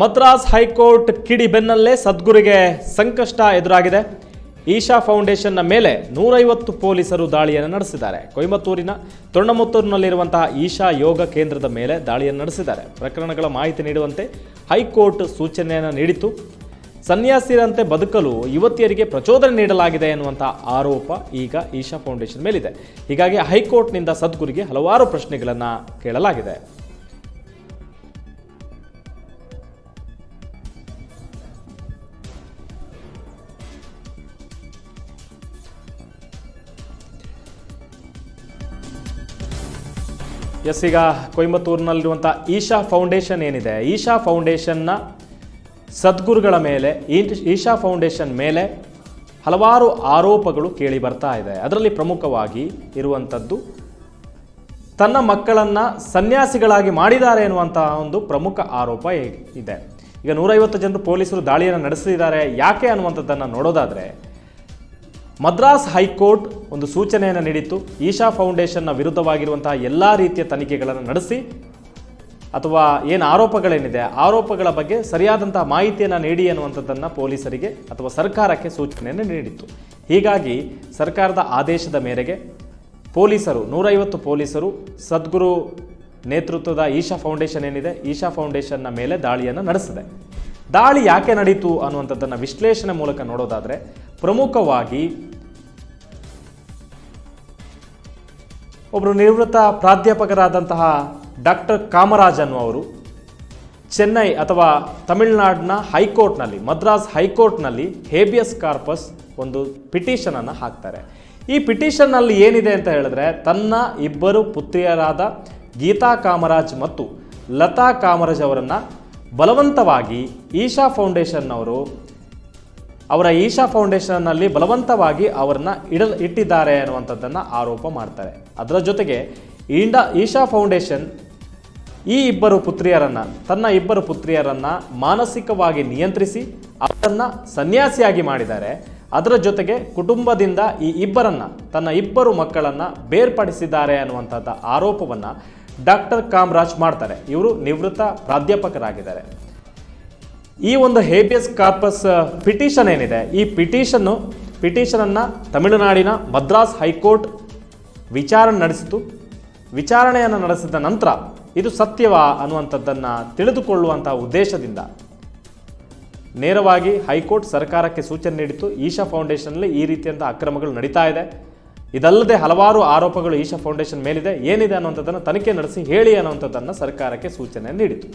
Madras high court ಕಿಡಿ ಬೆನ್ನಲ್ಲೇ ಸದ್ಗುರಿಗೆ ಸಂಕಷ್ಟ ಎದುರಾಗಿದೆ. ಈಶಾ ಫೌಂಡೇಶನ್ನ ಮೇಲೆ ನೂರೈವತ್ತು ಪೊಲೀಸರು ದಾಳಿಯನ್ನು ನಡೆಸಿದ್ದಾರೆ. ಕೊಯಮತ್ತೂರಿನ ತೊಣ್ಣಮುತ್ತೂರಿನಲ್ಲಿರುವಂತಹ ಈಶಾ ಯೋಗ ಕೇಂದ್ರದ ಮೇಲೆ ದಾಳಿಯನ್ನು ನಡೆಸಿದ್ದಾರೆ. ಪ್ರಕರಣಗಳ ಮಾಹಿತಿ ನೀಡುವಂತೆ ಹೈಕೋರ್ಟ್ ಸೂಚನೆಯನ್ನು ನೀಡಿತ್ತು. ಸನ್ಯಾಸಿರಂತೆ ಬದುಕಲು ಯುವತಿಯರಿಗೆ ಪ್ರಚೋದನೆ ನೀಡಲಾಗಿದೆ ಎನ್ನುವಂಥ ಆರೋಪ ಈಗ ಈಶಾ ಫೌಂಡೇಶನ್ ಮೇಲಿದೆ. ಹೀಗಾಗಿ ಹೈಕೋರ್ಟ್ನಿಂದ ಸದ್ಗುರಿಗೆ ಹಲವಾರು ಪ್ರಶ್ನೆಗಳನ್ನು ಕೇಳಲಾಗಿದೆ. ಎಸ್, ಈಗ ಕೊಯಂಬತ್ತೂರಿನಲ್ಲಿರುವಂಥ ಈಶಾ ಫೌಂಡೇಶನ್ ಏನಿದೆ? ಈಶಾ ಫೌಂಡೇಶನ್ನ ಸದ್ಗುರುಗಳ ಮೇಲೆ, ಈಶಾ ಫೌಂಡೇಶನ್ ಮೇಲೆ ಹಲವಾರು ಆರೋಪಗಳು ಕೇಳಿ ಬರ್ತಾ ಇದೆ. ಅದರಲ್ಲಿ ಪ್ರಮುಖವಾಗಿ ಇರುವಂಥದ್ದು ತನ್ನ ಮಕ್ಕಳನ್ನು ಸನ್ಯಾಸಿಗಳಾಗಿ ಮಾಡಿದ್ದಾರೆ ಎನ್ನುವಂತಹ ಒಂದು ಪ್ರಮುಖ ಆರೋಪ ಇದೆ. ಈಗ ನೂರೈವತ್ತು ಜನರು ಪೊಲೀಸರು ದಾಳಿಯನ್ನು ನಡೆಸಿದ್ದಾರೆ ಯಾಕೆ ಅನ್ನುವಂಥದ್ದನ್ನು ನೋಡೋದಾದರೆ ಮದ್ರಾಸ್ ಹೈಕೋರ್ಟ್ ಒಂದು ಸೂಚನೆಯನ್ನು ನೀಡಿತ್ತು. ಈಶಾ ಫೌಂಡೇಶನ್ನ ವಿರುದ್ಧವಾಗಿರುವಂತಹ ಎಲ್ಲ ರೀತಿಯ ತನಿಖೆಗಳನ್ನು ನಡೆಸಿ ಅಥವಾ ಏನು ಆರೋಪಗಳೇನಿದೆ ಆರೋಪಗಳ ಬಗ್ಗೆ ಸರಿಯಾದಂತಹ ಮಾಹಿತಿಯನ್ನು ನೀಡಿ ಅನ್ನುವಂಥದ್ದನ್ನು ಪೊಲೀಸರಿಗೆ ಅಥವಾ ಸರ್ಕಾರಕ್ಕೆ ಸೂಚನೆಯನ್ನು ನೀಡಿತ್ತು. ಹೀಗಾಗಿ ಸರ್ಕಾರದ ಆದೇಶದ ಮೇರೆಗೆ ಪೊಲೀಸರು, ನೂರೈವತ್ತು ಪೊಲೀಸರು ಸದ್ಗುರು ನೇತೃತ್ವದ ಈಶಾ ಫೌಂಡೇಶನ್ ಏನಿದೆ, ಈಶಾ ಫೌಂಡೇಶನ್ನ ಮೇಲೆ ದಾಳಿಯನ್ನು ನಡೆಸಿದೆ. ದಾಳಿ ಯಾಕೆ ನಡೀತು ಅನ್ನುವಂಥದ್ದನ್ನು ವಿಶ್ಲೇಷಣೆ ಮೂಲಕ ನೋಡೋದಾದರೆ ಪ್ರಮುಖವಾಗಿ ಒಬ್ಬರು ನಿವೃತ್ತ ಪ್ರಾಧ್ಯಾಪಕರಾದಂತಹ ಡಾಕ್ಟರ್ ಕಾಮರಾಜ್ ಅವರು ಚೆನ್ನೈ ಅಥವಾ ತಮಿಳುನಾಡಿನ ಹೈಕೋರ್ಟ್ನಲ್ಲಿ, ಮದ್ರಾಸ್ ಹೈಕೋರ್ಟ್ನಲ್ಲಿ ಹೇಬಿಯಸ್ ಕಾರ್ಪಸ್ ಒಂದು ಪಿಟಿಷನನ್ನು ಹಾಕ್ತಾರೆ. ಈ ಪಿಟಿಷನ್ನಲ್ಲಿ ಏನಿದೆ ಅಂತ ಹೇಳಿದ್ರೆ, ತನ್ನ ಇಬ್ಬರು ಪುತ್ರಿಯರಾದ ಗೀತಾ ಕಾಮರಾಜ್ ಮತ್ತು ಲತಾ ಕಾಮರಾಜ್ ಅವರನ್ನು ಬಲವಂತವಾಗಿ ಈಶಾ ಫೌಂಡೇಶನ್ನವರು ಅವರ ಈಶಾ ಫೌಂಡೇಶನ್ನಲ್ಲಿ ಬಲವಂತವಾಗಿ ಅವರನ್ನ ಇಡ, ಇಟ್ಟಿದ್ದಾರೆ ಅನ್ನುವಂಥದ್ದನ್ನು ಆರೋಪ ಮಾಡ್ತಾರೆ. ಅದರ ಜೊತೆಗೆ ಇಂಡ, ಈಶಾ ಫೌಂಡೇಶನ್ ಈ ಇಬ್ಬರು ಪುತ್ರಿಯರನ್ನು, ತನ್ನ ಇಬ್ಬರು ಪುತ್ರಿಯರನ್ನು ಮಾನಸಿಕವಾಗಿ ನಿಯಂತ್ರಿಸಿ ಅವರನ್ನು ಸನ್ಯಾಸಿಯಾಗಿ ಮಾಡಿದ್ದಾರೆ. ಅದರ ಜೊತೆಗೆ ಕುಟುಂಬದಿಂದ ಈ ಇಬ್ಬರನ್ನು, ತನ್ನ ಇಬ್ಬರು ಮಕ್ಕಳನ್ನು ಬೇರ್ಪಡಿಸಿದ್ದಾರೆ ಅನ್ನುವಂಥದ್ದು ಆರೋಪವನ್ನು ಡಾಕ್ಟರ್ ಕಾಮರಾಜ್ ಮಾಡ್ತಾರೆ. ಇವರು ನಿವೃತ್ತ ಪ್ರಾಧ್ಯಾಪಕರಾಗಿದ್ದಾರೆ. ಈ ಒಂದು ಹೇಬಿಯಸ್ ಕಾರ್ಪಸ್ ಪಿಟಿಷನ್ ಏನಿದೆ, ಈ ಪಿಟಿಷನ್ನು ಪಿಟಿಷನನ್ನು ತಮಿಳುನಾಡಿನ ಮದ್ರಾಸ್ ಹೈಕೋರ್ಟ್ ವಿಚಾರಣೆ ನಡೆಸಿತು. ವಿಚಾರಣೆಯನ್ನು ನಡೆಸಿದ ನಂತರ ಇದು ಸತ್ಯವಾ ಅನ್ನುವಂಥದ್ದನ್ನು ತಿಳಿದುಕೊಳ್ಳುವಂಥ ಉದ್ದೇಶದಿಂದ ನೇರವಾಗಿ ಹೈಕೋರ್ಟ್ ಸರ್ಕಾರಕ್ಕೆ ಸೂಚನೆ ನೀಡಿತು ಈಶಾ ಫೌಂಡೇಶನ್ನಲ್ಲಿ ಈ ರೀತಿಯಂಥ ಅಕ್ರಮಗಳು ನಡೀತಾ ಇದೆ. ಇದಲ್ಲದೆ ಹಲವಾರು ಆರೋಪಗಳು ಈಶಾ ಫೌಂಡೇಶನ್ ಮೇಲಿದೆ. ಏನಿದೆ ಅನ್ನುವಂಥದ್ದನ್ನು ತನಿಖೆ ನಡೆಸಿ ಹೇಳಿ ಅನ್ನುವಂಥದ್ದನ್ನು ಸರ್ಕಾರಕ್ಕೆ ಸೂಚನೆ ನೀಡಿತು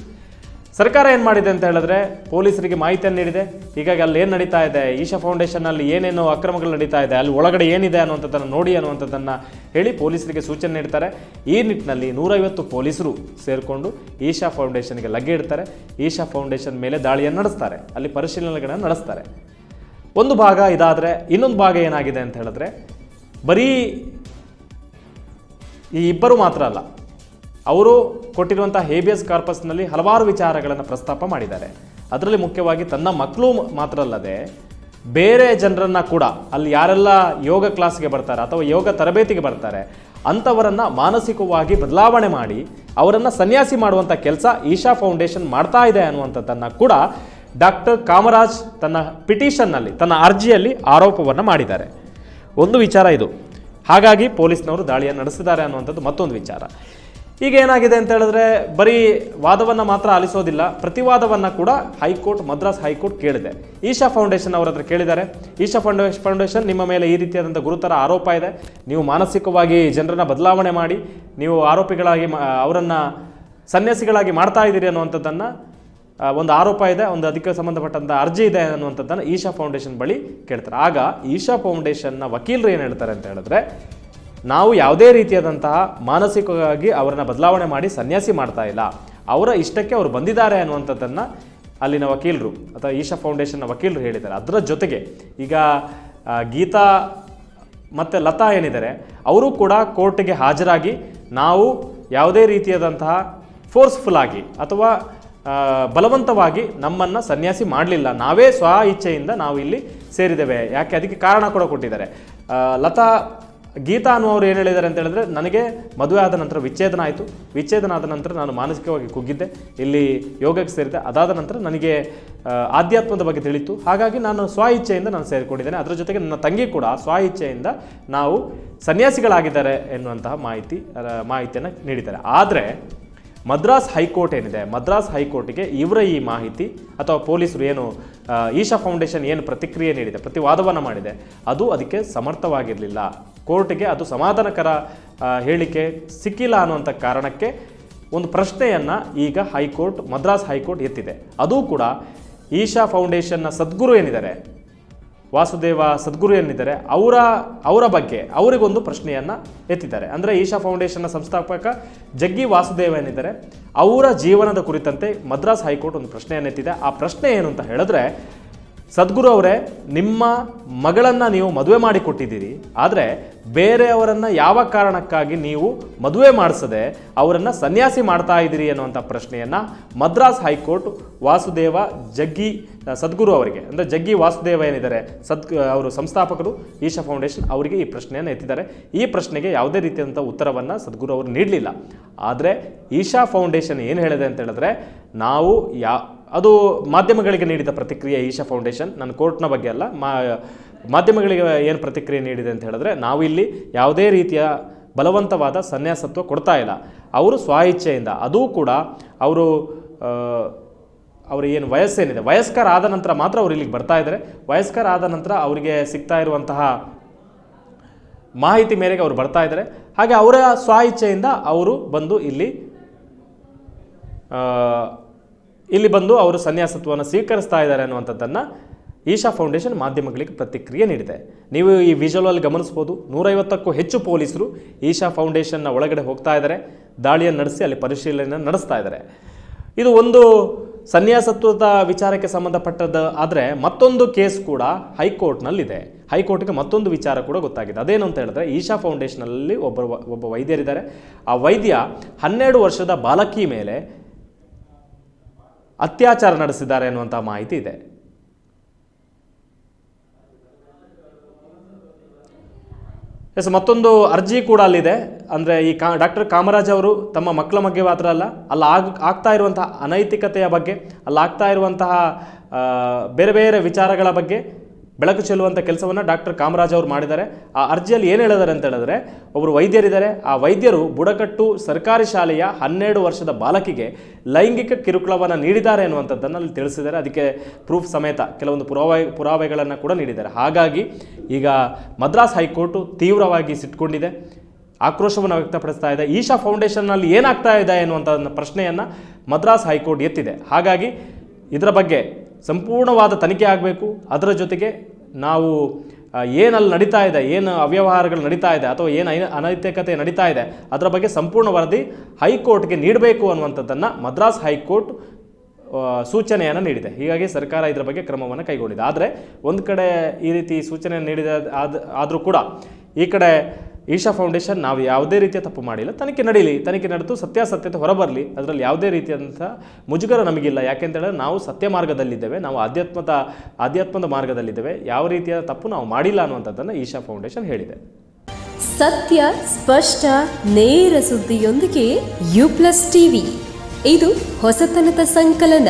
ಸರ್ಕಾರ ಏನು ಮಾಡಿದೆ ಅಂತ ಹೇಳಿದ್ರೆ ಪೊಲೀಸರಿಗೆ ಮಾಹಿತಿಯನ್ನು ನೀಡಿದೆ. ಹೀಗಾಗಿ ಅಲ್ಲಿ ಏನು ನಡೀತಾ ಇದೆ? ಈಶಾ ಫೌಂಡೇಶನ್ನಲ್ಲಿ ಏನೇನು ಅಕ್ರಮಗಳು ನಡೀತಾ ಇದೆ, ಅಲ್ಲಿ ಒಳಗಡೆ ಏನಿದೆ ಅನ್ನುವಂಥದ್ದನ್ನು ನೋಡಿ ಅನ್ನುವಂಥದ್ದನ್ನು ಹೇಳಿ ಪೊಲೀಸರಿಗೆ ಸೂಚನೆ ನೀಡ್ತಾರೆ. ಈ ನಿಟ್ಟಿನಲ್ಲಿ ನೂರೈವತ್ತು ಪೊಲೀಸರು ಸೇರಿಕೊಂಡು ಈಶಾ ಫೌಂಡೇಶನ್ಗೆ ಲಗ್ಗೆ ಇಡ್ತಾರೆ. ಈಶಾ ಫೌಂಡೇಶನ್ ಮೇಲೆ ದಾಳಿಯನ್ನು ನಡೆಸ್ತಾರೆ. ಅಲ್ಲಿ ಪರಿಶೀಲನೆಗಳನ್ನು ನಡೆಸ್ತಾರೆ. ಒಂದು ಭಾಗ ಇದಾದರೆ ಇನ್ನೊಂದು ಭಾಗ ಏನಾಗಿದೆ ಅಂತ ಹೇಳಿದ್ರೆ ಬರೀ ಈ ಇಬ್ಬರು ಮಾತ್ರ ಅಲ್ಲ ಅವರು ಕೊಟ್ಟಿರುವಂಥ ಹೇಬಿಯಸ್ ಕಾರ್ಪಸ್ನಲ್ಲಿ ಹಲವಾರು ವಿಚಾರಗಳನ್ನು ಪ್ರಸ್ತಾಪ ಮಾಡಿದ್ದಾರೆ. ಅದರಲ್ಲಿ ಮುಖ್ಯವಾಗಿ ತನ್ನ ಮಕ್ಕಳು ಮಾತ್ರ ಅಲ್ಲದೆ ಬೇರೆ ಜನರನ್ನು ಕೂಡ ಅಲ್ಲಿ ಯಾರೆಲ್ಲ ಯೋಗ ಕ್ಲಾಸ್ಗೆ ಬರ್ತಾರೆ ಅಥವಾ ಯೋಗ ತರಬೇತಿಗೆ ಬರ್ತಾರೆ, ಅಂಥವರನ್ನು ಮಾನಸಿಕವಾಗಿ ಬದಲಾವಣೆ ಮಾಡಿ ಅವರನ್ನು ಸನ್ಯಾಸಿ ಮಾಡುವಂಥ ಕೆಲಸ ಈಶಾ ಫೌಂಡೇಶನ್ ಮಾಡ್ತಾ ಇದೆ ಅನ್ನುವಂಥದ್ದನ್ನು ಕೂಡ ಡಾಕ್ಟರ್ ಕಾಮರಾಜ್ ತನ್ನ ಪಿಟಿಷನ್ನಲ್ಲಿ, ತನ್ನ ಅರ್ಜಿಯಲ್ಲಿ ಆರೋಪವನ್ನು ಮಾಡಿದ್ದಾರೆ. ಒಂದು ವಿಚಾರ ಇದು. ಹಾಗಾಗಿ ಪೊಲೀಸ್ನವರು ದಾಳಿಯನ್ನು ನಡೆಸಿದ್ದಾರೆ ಅನ್ನುವಂಥದ್ದು ಮತ್ತೊಂದು ವಿಚಾರ. ಈಗ ಏನಾಗಿದೆ ಅಂತ ಹೇಳಿದ್ರೆ, ಬರೀ ವಾದವನ್ನು ಮಾತ್ರ ಆಲಿಸೋದಿಲ್ಲ, ಪ್ರತಿವಾದವನ್ನು ಕೂಡ ಹೈಕೋರ್ಟ್, ಮದ್ರಾಸ್ ಹೈಕೋರ್ಟ್ ಕೇಳಿದೆ. ಈಶಾ ಫೌಂಡೇಶನ್ ಅವರ ಹತ್ರ ಕೇಳಿದ್ದಾರೆ. ಈಶಾ ಫೌಂಡೇಶ್, ಫೌಂಡೇಶನ್ ನಿಮ್ಮ ಮೇಲೆ ಈ ರೀತಿಯಾದಂಥ ಗುರುತರ ಆರೋಪ ಇದೆ. ನೀವು ಮಾನಸಿಕವಾಗಿ ಜನರನ್ನ ಬದಲಾವಣೆ ಮಾಡಿ, ನೀವು ಆರೋಪಿಗಳಾಗಿ ಅವರನ್ನು ಸನ್ಯಾಸಿಗಳಾಗಿ ಮಾಡ್ತಾ ಇದ್ದೀರಿ ಅನ್ನುವಂಥದ್ದನ್ನು ಒಂದು ಆರೋಪ ಇದೆ, ಒಂದು ಅದಕ್ಕೆ ಸಂಬಂಧಪಟ್ಟಂಥ ಅರ್ಜಿ ಇದೆ ಅನ್ನುವಂಥದ್ದನ್ನು ಈಶಾ ಫೌಂಡೇಶನ್ ಬಳಿ ಕೇಳ್ತಾರೆ. ಆಗ ಈಶಾ ಫೌಂಡೇಶನ್ನ ವಕೀಲರು ಏನು ಹೇಳ್ತಾರೆ ಅಂತ ಹೇಳಿದ್ರೆ ನಾವು ಯಾವುದೇ ರೀತಿಯಾದಂತಹ ಮಾನಸಿಕವಾಗಿ ಅವರನ್ನು ಬದಲಾವಣೆ ಮಾಡಿ ಸನ್ಯಾಸಿ ಮಾಡ್ತಾ ಇಲ್ಲ. ಅವರ ಇಷ್ಟಕ್ಕೆ ಅವರು ಬಂದಿದ್ದಾರೆ ಅನ್ನುವಂಥದ್ದನ್ನು ಅಲ್ಲಿನ ವಕೀಲರು ಅಥವಾ ಈಶಾ ಫೌಂಡೇಶನ್ನ ವಕೀಲರು ಹೇಳಿದ್ದಾರೆ. ಅದರ ಜೊತೆಗೆ ಈಗ ಗೀತಾ ಮತ್ತು ಲತಾ ಏನಿದ್ದಾರೆ, ಅವರು ಕೂಡ ಕೋರ್ಟ್ಗೆ ಹಾಜರಾಗಿ ನಾವು ಯಾವುದೇ ರೀತಿಯಾದಂತಹ ಫೋರ್ಸ್ಫುಲ್ ಆಗಿ ಅಥವಾ ಬಲವಂತವಾಗಿ ನಮ್ಮನ್ನು ಸನ್ಯಾಸಿ ಮಾಡಲಿಲ್ಲ. ನಾವೇ ಸ್ವ ಇಚ್ಛೆಯಿಂದ ನಾವು ಇಲ್ಲಿ ಸೇರಿದ್ದೇವೆ. ಯಾಕೆ? ಅದಕ್ಕೆ ಕಾರಣ ಕೂಡ ಕೊಟ್ಟಿದ್ದಾರೆ. ಲತಾ ಗೀತಾ ಅನ್ನುವರು ಏನು ಹೇಳಿದ್ದಾರೆ ಅಂತ ಹೇಳಿದ್ರೆ, ನನಗೆ ಮದುವೆ ಆದ ನಂತರ ವಿಚ್ಛೇದನ ಆಯಿತು. ವಿಚ್ಛೇದನ ಆದ ನಂತರ ನಾನು ಮಾನಸಿಕವಾಗಿ ಕುಗ್ಗಿದ್ದೆ. ಇಲ್ಲಿ ಯೋಗಕ್ಕೆ ಸೇರಿದೆ. ಅದಾದ ನಂತರ ನನಗೆ ಆಧ್ಯಾತ್ಮದ ಬಗ್ಗೆ ತಿಳಿತು. ಹಾಗಾಗಿ ನಾನು ಸ್ವ ಇಚ್ಛೆಯಿಂದ ನಾನು ಸೇರಿಕೊಂಡಿದ್ದೇನೆ. ಅದರ ಜೊತೆಗೆ ನನ್ನ ತಂಗಿ ಕೂಡ ಸ್ವ ಇಚ್ಛೆಯಿಂದ ನಾವು ಸನ್ಯಾಸಿಗಳಾಗಿದ್ದಾರೆ ಎನ್ನುವಂತಹ ಮಾಹಿತಿ ಮಾಹಿತಿಯನ್ನು ನೀಡಿದ್ದಾರೆ. ಆದರೆ, ಮದ್ರಾಸ್ ಹೈಕೋರ್ಟ್ ಏನಿದೆ? ಮದ್ರಾಸ್ ಹೈಕೋರ್ಟ್ಗೆ ಇವರ ಈ ಮಾಹಿತಿ ಅಥವಾ ಪೊಲೀಸರು ಏನು ಈಶಾ ಫೌಂಡೇಶನ್ ಏನು ಪ್ರತಿಕ್ರಿಯೆ ನೀಡಿದೆ, ಪ್ರತಿವಾದವನ್ನು ಮಾಡಿದೆ, ಅದು ಅದಕ್ಕೆ ಸಮರ್ಥವಾಗಿರಲಿಲ್ಲ. ಕೋರ್ಟ್ಗೆ ಅದು ಸಮಾಧಾನಕರ ಹೇಳಿಕೆ ಸಿಕ್ಕಿಲ್ಲ ಅನ್ನುವಂಥ ಕಾರಣಕ್ಕೆ ಒಂದು ಪ್ರಶ್ನೆಯನ್ನು ಈಗ ಹೈಕೋರ್ಟ್, ಮದ್ರಾಸ್ ಹೈಕೋರ್ಟ್ ಎತ್ತಿದೆ. ಅದು ಕೂಡ ಈಶಾ ಫೌಂಡೇಶನ್ನ ಸದ್ಗುರು ಏನಿದ್ದಾರೆ, ವಾಸುದೇವ ಸದ್ಗುರು ಏನಿದ್ದಾರೆ, ಅವರ ಅವರ ಬಗ್ಗೆ ಅವರಿಗೊಂದು ಪ್ರಶ್ನೆಯನ್ನು ಎತ್ತಿದ್ದಾರೆ. ಅಂದರೆ ಈಶಾ ಫೌಂಡೇಶನ್ನ ಸಂಸ್ಥಾಪಕ ಜಗ್ಗಿ ವಾಸುದೇವ ಏನಿದ್ದಾರೆ, ಅವರ ಜೀವನದ ಕುರಿತಂತೆ ಮದ್ರಾಸ್ ಹೈಕೋರ್ಟ್ ಒಂದು ಪ್ರಶ್ನೆಯನ್ನು ಎತ್ತಿದೆ. ಆ ಪ್ರಶ್ನೆ ಏನು ಅಂತ ಹೇಳಿದ್ರೆ ಸದ್ಗುರು ಅವರೇ, ನಿಮ್ಮ ಮಗಳನ್ನು ನೀವು ಮದುವೆ ಮಾಡಿಕೊಟ್ಟಿದ್ದೀರಿ. ಆದರೆ ಬೇರೆಯವರನ್ನು ಯಾವ ಕಾರಣಕ್ಕಾಗಿ ನೀವು ಮದುವೆ ಮಾಡಿಸದೆ ಅವರನ್ನು ಸನ್ಯಾಸಿ ಮಾಡ್ತಾ ಇದ್ದೀರಿ ಅನ್ನುವಂಥ ಪ್ರಶ್ನೆಯನ್ನು ಮದ್ರಾಸ್ ಹೈಕೋರ್ಟ್ ವಾಸುದೇವ ಜಗ್ಗಿ ಸದ್ಗುರು ಅವರಿಗೆ, ಅಂದರೆ ಜಗ್ಗಿ ವಾಸುದೇವ ಏನಿದ್ದಾರೆ ಸದ್ ಅವರು ಸಂಸ್ಥಾಪಕರು, ಈಶಾ ಫೌಂಡೇಶನ್ ಅವರಿಗೆ ಈ ಪ್ರಶ್ನೆಯನ್ನು ಎತ್ತಿದ್ದಾರೆ. ಈ ಪ್ರಶ್ನೆಗೆ ಯಾವುದೇ ರೀತಿಯಾದಂಥ ಉತ್ತರವನ್ನು ಸದ್ಗುರು ಅವರು ನೀಡಲಿಲ್ಲ. ಆದರೆ ಈಶಾ ಫೌಂಡೇಶನ್ ಏನು ಹೇಳಿದೆ ಅಂತ ಹೇಳಿದ್ರೆ, ನಾವು ಯಾ ಅದು ಮಾಧ್ಯಮಗಳಿಗೆ ನೀಡಿದ ಪ್ರತಿಕ್ರಿಯೆ ಈಶಾ ಫೌಂಡೇಶನ್, ನನ್ನ ಕೋರ್ಟ್ನ ಬಗ್ಗೆ ಅಲ್ಲ ಮಾಧ್ಯಮಗಳಿಗೆ ಏನು ಪ್ರತಿಕ್ರಿಯೆ ನೀಡಿದೆ ಅಂತ ಹೇಳಿದ್ರೆ, ನಾವು ಇಲ್ಲಿ ಯಾವುದೇ ರೀತಿಯ ಬಲವಂತವಾದ ಸನ್ಯಾಸತ್ವ ಕೊಡ್ತಾ ಇಲ್ಲ. ಅವರು ಸ್ವ ಇಚ್ಛೆಯಿಂದ, ಅದೂ ಕೂಡ ಅವರು ಅವ್ರ ಏನು ವಯಸ್ಸೇನಿದೆ, ವಯಸ್ಕರ ಆದ ನಂತರ ಮಾತ್ರ ಅವರು ಇಲ್ಲಿಗೆ ಬರ್ತಾ ಇದ್ದಾರೆ. ವಯಸ್ಕರ ಆದ ನಂತರ ಅವರಿಗೆ ಸಿಗ್ತಾ ಇರುವಂತಹ ಮಾಹಿತಿ ಮೇರೆಗೆ ಅವರು ಬರ್ತಾ ಇದ್ದಾರೆ. ಹಾಗೆ ಅವರ ಸ್ವ ಅವರು ಬಂದು ಇಲ್ಲಿ ಇಲ್ಲಿ ಬಂದು ಅವರು ಸನ್ಯಾಸತ್ವವನ್ನು ಸ್ವೀಕರಿಸ್ತಾ ಇದ್ದಾರೆ ಅನ್ನುವಂಥದ್ದನ್ನು ಈಶಾ ಫೌಂಡೇಶನ್ ಮಾಧ್ಯಮಗಳಿಗೆ ಪ್ರತಿಕ್ರಿಯೆ ನೀಡಿದೆ. ನೀವು ಈ ವಿಜುವಲ್ ಗಮನಿಸ್ಬೋದು ನೂರೈವತ್ತಕ್ಕೂ ಹೆಚ್ಚು ಪೊಲೀಸರು ಈಶಾ ಫೌಂಡೇಶನ್ನ ಒಳಗಡೆ ಹೋಗ್ತಾ ಇದ್ದಾರೆ, ದಾಳಿಯನ್ನು ನಡೆಸಿ ಅಲ್ಲಿ ಪರಿಶೀಲನೆ ನಡೆಸ್ತಾ ಇದ್ದಾರೆ. ಇದು ಒಂದು ಸನ್ಯಾಸತ್ವದ ವಿಚಾರಕ್ಕೆ ಸಂಬಂಧಪಟ್ಟದ್ದು ಆದರೆ ಮತ್ತೊಂದು ಕೇಸ್ ಕೂಡ ಹೈಕೋರ್ಟ್ನಲ್ಲಿದೆ. ಹೈಕೋರ್ಟ್ಗೆ ಮತ್ತೊಂದು ವಿಚಾರ ಕೂಡ ಗೊತ್ತಾಗಿದೆ. ಅದೇನು ಅಂತ ಹೇಳಿದ್ರೆ ಈಶಾ ಫೌಂಡೇಶನಲ್ಲಿ ಒಬ್ಬರು ಒಬ್ಬ ವೈದ್ಯರಿದ್ದಾರೆ. ಆ ವೈದ್ಯ ಹನ್ನೆರಡು ವರ್ಷದ ಬಾಲಕಿ ಮೇಲೆ ಅತ್ಯಾಚಾರ ನಡೆಸಿದ್ದಾರೆ ಅನ್ನುವಂಥ ಮಾಹಿತಿ ಇದೆ. ಎಸ್, ಮತ್ತೊಂದು ಅರ್ಜಿ ಕೂಡ ಅಲ್ಲಿದೆ. ಅಂದರೆ ಈ ಕಾ, ಡಾಕ್ಟರ್ ಕಾಮರಾಜ್ ಅವರು ತಮ್ಮ ಮಕ್ಕಳ ಬಗ್ಗೆ ಮಾತ್ರ ಅಲ್ಲ, ಅಲ್ಲಿ ಆಗ, ಆಗ್ತಾ ಇರುವಂತಹ ಅನೈತಿಕತೆಯ ಬಗ್ಗೆ, ಅಲ್ಲಿ ಆಗ್ತಾ ಇರುವಂತಹ ಬೇರೆ ಬೇರೆ ವಿಚಾರಗಳ ಬಗ್ಗೆ ಬೆಳಕು ಚೆಲ್ಲುವಂಥ ಕೆಲಸವನ್ನು ಡಾಕ್ಟರ್ ಕಾಮರಾಜ್ ಅವರು ಮಾಡಿದ್ದಾರೆ. ಆ ಅರ್ಜಿಯಲ್ಲಿ ಏನು ಹೇಳಿದ್ದಾರೆ ಅಂತ ಹೇಳಿದ್ರೆ ಒಬ್ಬರು ವೈದ್ಯರಿದ್ದಾರೆ. ಆ ವೈದ್ಯರು ಬುಡಕಟ್ಟು ಸರ್ಕಾರಿ ಶಾಲೆಯ ಹನ್ನೆರಡು ವರ್ಷದ ಬಾಲಕಿಗೆ ಲೈಂಗಿಕ ಕಿರುಕುಳವನ್ನು ನೀಡಿದ್ದಾರೆ ಅನ್ನುವಂಥದ್ದನ್ನು ಅಲ್ಲಿ ತಿಳಿಸಿದ್ದಾರೆ. ಅದಕ್ಕೆ ಪ್ರೂಫ್ ಸಮೇತ ಕೆಲವೊಂದು ಪುರಾವೆ, ಪುರಾವೆಗಳನ್ನು ಕೂಡ ನೀಡಿದ್ದಾರೆ. ಹಾಗಾಗಿ ಈಗ ಮದ್ರಾಸ್ ಹೈಕೋರ್ಟು ತೀವ್ರವಾಗಿ ಸಿಟ್ಕೊಂಡಿದೆ. ಆಕ್ರೋಶವನ್ನು ವ್ಯಕ್ತಪಡಿಸ್ತಾ ಇದೆ. ಈಶಾ ಫೌಂಡೇಶನ್ನಲ್ಲಿ ಏನಾಗ್ತಾ ಇದೆ ಎನ್ನುವಂಥ ಪ್ರಶ್ನೆಯನ್ನು ಮದ್ರಾಸ್ ಹೈಕೋರ್ಟ್ ಎತ್ತಿದೆ. ಹಾಗಾಗಿ ಇದರ ಬಗ್ಗೆ ಸಂಪೂರ್ಣವಾದ ತನಿಖೆ ಆಗಬೇಕು. ಅದರ ಜೊತೆಗೆ ನಾವು ಏನಲ್ಲಿ ನಡೀತಾ ಇದೆ, ಏನು ಅವ್ಯವಹಾರಗಳು ನಡೀತಾ ಇದೆ, ಅಥವಾ ಏನು ಐನ ಅನೈತಿಕತೆ ನಡೀತಾ ಇದೆ, ಅದರ ಬಗ್ಗೆ ಸಂಪೂರ್ಣ ವರದಿ ಹೈಕೋರ್ಟ್ಗೆ ನೀಡಬೇಕು ಅನ್ನುವಂಥದ್ದನ್ನು ಮದ್ರಾಸ್ ಹೈಕೋರ್ಟ್ ಸೂಚನೆಯನ್ನು ನೀಡಿದೆ. ಹೀಗಾಗಿ ಸರ್ಕಾರ ಇದರ ಬಗ್ಗೆ ಕ್ರಮವನ್ನು ಕೈಗೊಂಡಿದೆ. ಆದರೆ, ಒಂದು ಕಡೆ ಈ ರೀತಿ ಸೂಚನೆ ನೀಡಿದ ಆದ, ಆದರೂ ಕೂಡ ಈ ಕಡೆ ಈಶಾ ಫೌಂಡೇಶನ್ ನಾವು ಯಾವುದೇ ರೀತಿಯ ತಪ್ಪು ಮಾಡಿಲ್ಲ. ತನಿಖೆ ನಡೀಲಿ, ತನಿಖೆ ನಡೆದು ಸತ್ಯಾಸತ್ಯತೆ ಹೊರಬರಲಿ. ಅದರಲ್ಲಿ ಯಾವುದೇ ರೀತಿಯಾದಂಥ ಮುಜುಗರ ನಮಗಿಲ್ಲ. ಯಾಕೆಂತೇಳಿದ್ರೆ ನಾವು ಸತ್ಯ ಮಾರ್ಗದಲ್ಲಿದ್ದೇವೆ, ನಾವು ಆಧ್ಯಾತ್ಮದ ಆಧ್ಯಾತ್ಮದ ಮಾರ್ಗದಲ್ಲಿದ್ದೇವೆ. ಯಾವ ರೀತಿಯ ತಪ್ಪು ನಾವು ಮಾಡಿಲ್ಲ ಅನ್ನುವಂಥದ್ದನ್ನು ಈಶಾ ಫೌಂಡೇಶನ್ ಹೇಳಿದೆ. ಸತ್ಯ, ಸ್ಪಷ್ಟ, ನೇರ ಸುದ್ದಿಯೊಂದಿಗೆ ಯು ಪ್ಲಸ್ ಟಿವಿ. ಇದು ಹೊಸತನದ ಸಂಕಲನ.